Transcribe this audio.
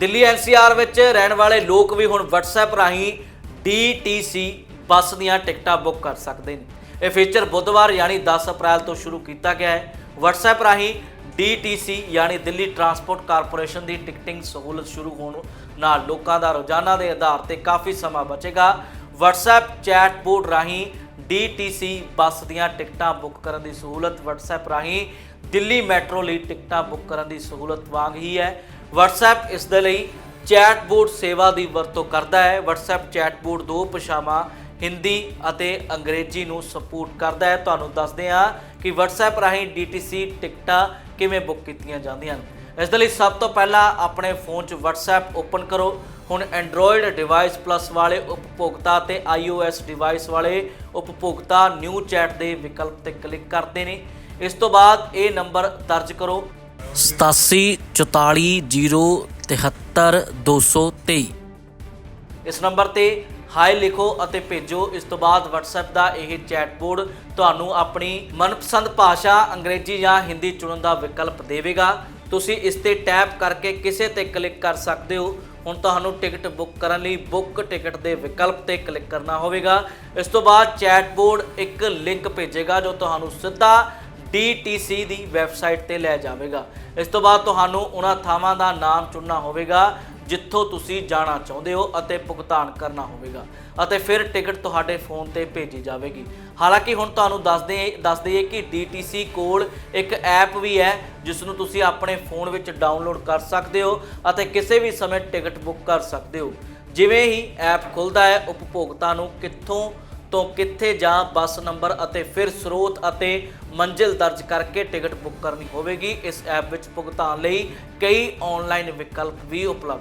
Delhi NCR ਵਿੱਚ ਰਹਿਣ ਵਾਲੇ ਲੋਕ ਵੀ ਹੁਣ WhatsApp ਰਾਹੀਂ DTC ਬੱਸ ਦੀਆਂ ਟਿਕਟਾਂ ਬੁੱਕ ਕਰ ਸਕਦੇ ਨੇ। ਇਹ ਫੀਚਰ ਬੁੱਧਵਾਰ ਯਾਨੀ 10 ਅਪ੍ਰੈਲ ਤੋਂ ਸ਼ੁਰੂ ਕੀਤਾ ਗਿਆ ਹੈ। WhatsApp ਰਾਹੀਂ DTC ਯਾਨੀ ਦਿੱਲੀ ਟਰਾਂਸਪੋਰਟ ਕਾਰਪੋਰੇਸ਼ਨ ਦੀ ਟਿਕਟਿੰਗ ਸਹੂਲਤ ਸ਼ੁਰੂ ਹੋਣ ਨਾਲ ਲੋਕਾਂ ਦਾ ਰੋਜ਼ਾਨਾ ਦੇ ਆਧਾਰ ਤੇ ਕਾਫੀ ਸਮਾਂ ਬਚੇਗਾ। WhatsApp ਚੈਟ ਬੋਰਡ ਰਾਹੀਂ DTC ਬੱਸ ਦੀਆਂ ਟਿਕਟਾਂ ਬੁੱਕ ਕਰਨ ਦੀ ਸਹੂਲਤ WhatsApp ਰਾਹੀਂ ਦਿੱਲੀ ਮੈਟਰੋ ਲਈ ਟਿਕਟਾਂ ਬੁੱਕ ਕਰਨ ਦੀ ਸਹੂਲਤ ਵਾਂਗ ਹੀ ਹੈ। WhatsApp ਇਸ ਦੇ ਲਈ ਚੈਟ ਬੋਰਡ ਸੇਵਾ ਦੀ ਵਰਤੋਂ ਕਰਦਾ ਹੈ। WhatsApp ਚੈਟ ਬੋਰਡ ਦੋ ਭਾਸ਼ਾਵਾਂ, ਹਿੰਦੀ ਅਤੇ ਅੰਗਰੇਜ਼ੀ ਨੂੰ ਸਪੋਰਟ ਕਰਦਾ ਹੈ। ਤੁਹਾਨੂੰ ਦੱਸਦੇ ਹਾਂ ਕਿ WhatsApp ਰਾਹੀਂ DTC ਟਿਕਟਾਂ ਕਿਵੇਂ ਬੁੱਕ ਕੀਤੀਆਂ ਜਾਂਦੀਆਂ ਹਨ। ਇਸ ਦੇ ਲਈ ਸਭ ਤੋਂ ਪਹਿਲਾਂ ਆਪਣੇ ਫੋਨ 'ਚ WhatsApp ਓਪਨ ਕਰੋ। ਹੁਣ Android ਡਿਵਾਈਸ ਪਲੱਸ ਵਾਲੇ ਉਪਭੋਗਤਾ ਤੇ iOS ਡਿਵਾਈਸ ਵਾਲੇ ਉਪਭੋਗਤਾ ਨਿਊ ਚੈਟ ਦੇ ਵਿਕਲਪ ਤੇ ਕਲਿੱਕ ਕਰਦੇ ਨੇ। ਇਸ ਤੋਂ ਬਾਅਦ ਇਹ ਨੰਬਰ ਦਰਜ ਕਰੋ। 8740732223 ਇਸ ਨੰਬਰ ਤੇ ਹਾਈ ਲਿਖੋ ਅਤੇ ਭੇਜੋ। ਇਸ ਤੋਂ ਬਾਅਦ WhatsApp ਦਾ ਇਹ ਚੈਟਬੋਰਡ ਤੁਹਾਨੂੰ ਆਪਣੀ ਮਨਪਸੰਦ ਭਾਸ਼ਾ ਅੰਗਰੇਜ਼ੀ ਜਾਂ ਹਿੰਦੀ ਚੁਣਨ ਦਾ ਵਿਕਲਪ ਦੇਵੇਗਾ। ਤੁਸੀਂ ਇਸ ਤੇ ਟੈਪ ਕਰਕੇ ਕਿਸੇ ਤੇ ਕਲਿੱਕ ਕਰ ਸਕਦੇ ਹੋ। ਹੁਣ ਤੁਹਾਨੂੰ ਟਿਕਟ ਬੁੱਕ ਕਰਨ ਲਈ ਬੁੱਕ ਟਿਕਟ ਦੇ ਵਿਕਲਪ ਤੇ ਕਲਿੱਕ ਕਰਨਾ ਹੋਵੇਗਾ। ਇਸ ਤੋਂ ਬਾਅਦ ਚੈਟਬੋਰਡ ਇੱਕ ਲਿੰਕ ਭੇਜੇਗਾ ਜੋ ਤੁਹਾਨੂੰ ਸਿੱਧਾ DTC ਦੀ ਵੈਬਸਾਈਟ ਤੇ ਲੈ ਜਾਵੇਗਾ। ਇਸ ਤੋਂ ਬਾਅਦ ਤੁਹਾਨੂੰ ਉਹਨਾਂ ਥਾਵਾਂ ਦਾ ਨਾਮ ਚੁਣਨਾ ਹੋਵੇਗਾ, ਜਿੱਥੋਂ ਤੁਸੀਂ ਜਾਣਾ ਚਾਹੁੰਦੇ ਹੋ ਅਤੇ ਭੁਗਤਾਨ ਕਰਨਾ ਹੋਵੇਗਾ। ਅਤੇ ਫਿਰ ਟਿਕਟ ਤੁਹਾਡੇ ਫੋਨ ਤੇ ਭੇਜੀ ਜਾਵੇਗੀ। ਹਾਲਾਂਕਿ ਹੁਣ ਤੁਹਾਨੂੰ ਦੱਸਦੇ ਦੱਸ ਦਈਏ ਕਿ DTC ਕੋਲ ਇੱਕ ਐਪ ਵੀ ਹੈ ਜਿਸ ਨੂੰ ਤੁਸੀਂ ਆਪਣੇ ਫੋਨ ਵਿੱਚ ਡਾਊਨਲੋਡ ਕਰ ਸਕਦੇ ਹੋ ਅਤੇ ਕਿਸੇ ਵੀ ਸਮੇਂ ਟਿਕਟ ਬੁੱਕ ਕਰ ਸਕਦੇ ਹੋ। ਜਿਵੇਂ ਹੀ ਐਪ ਖੁੱਲਦਾ ਹੈ, ਉਪਭੋਗਤਾ ਨੂੰ ਕਿੱਥੋਂ ਤੋਂ ਕਿੱਥੇ ਜਾਂ ਬੱਸ ਨੰਬਰ ਅਤੇ ਫਿਰ ਸਰੋਤ ਅਤੇ ਮੰਜ਼ਿਲ ਦਰਜ ਕਰਕੇ ਟਿਕਟ ਬੁੱਕ ਕਰਨੀ ਹੋਵੇਗੀ। ਇਸ ਐਪ ਵਿੱਚ ਭੁਗਤਾਨ ਲਈ ਕਈ ਆਨਲਾਈਨ ਵਿਕਲਪ ਵੀ ਉਪਲਬਧ